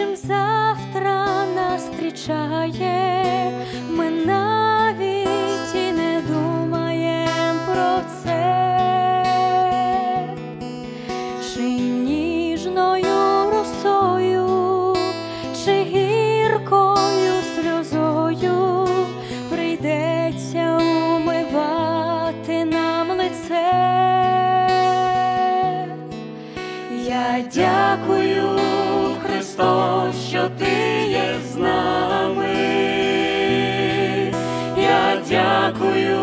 завтра нас зустрічає, ми навіть і не думаєм про це, чи ніжною росою, чи гіркою сльозою прийдеться умивати нам лице. Я дякую, Христос, що ти є з нами. Я дякую,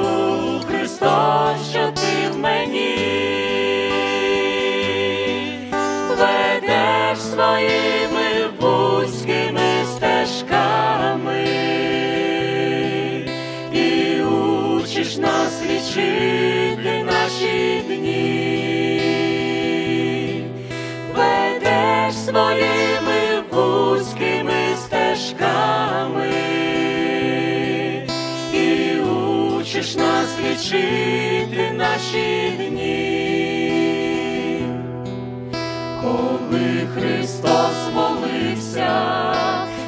Христос, що ти в мені. Ведеш своїми вузькими стежками і учиш нас лічити наші дні ведеш своїми вузькими стежками і учиш нас лічити наші дні. Коли Христос молився,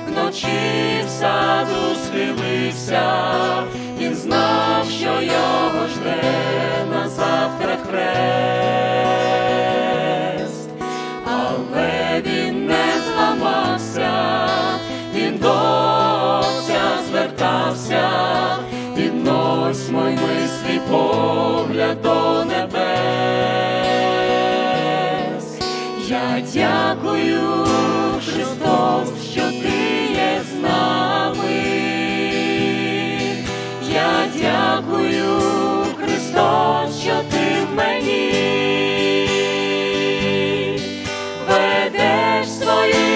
вночі в саду схилився, Він знав, що його звертався, піднось мой мислі погляд до небес. Я дякую, Христос, що ти є з нами. Я дякую, Христос, що ти в мені. Ведеш своїми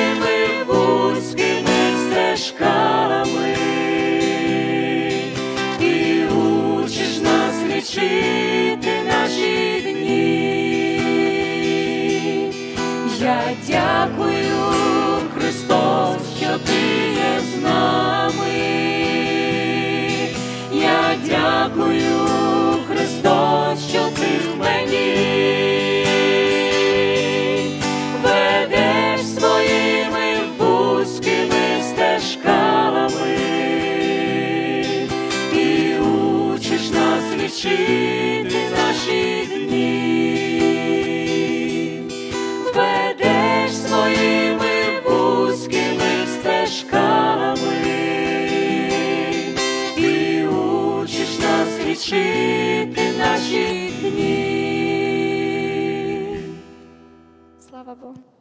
лічити наші дні. Я дякую, лічити наші дні. Ведеш своїми вузькими стежками і учиш нас лічити наші дні. Слава Богу.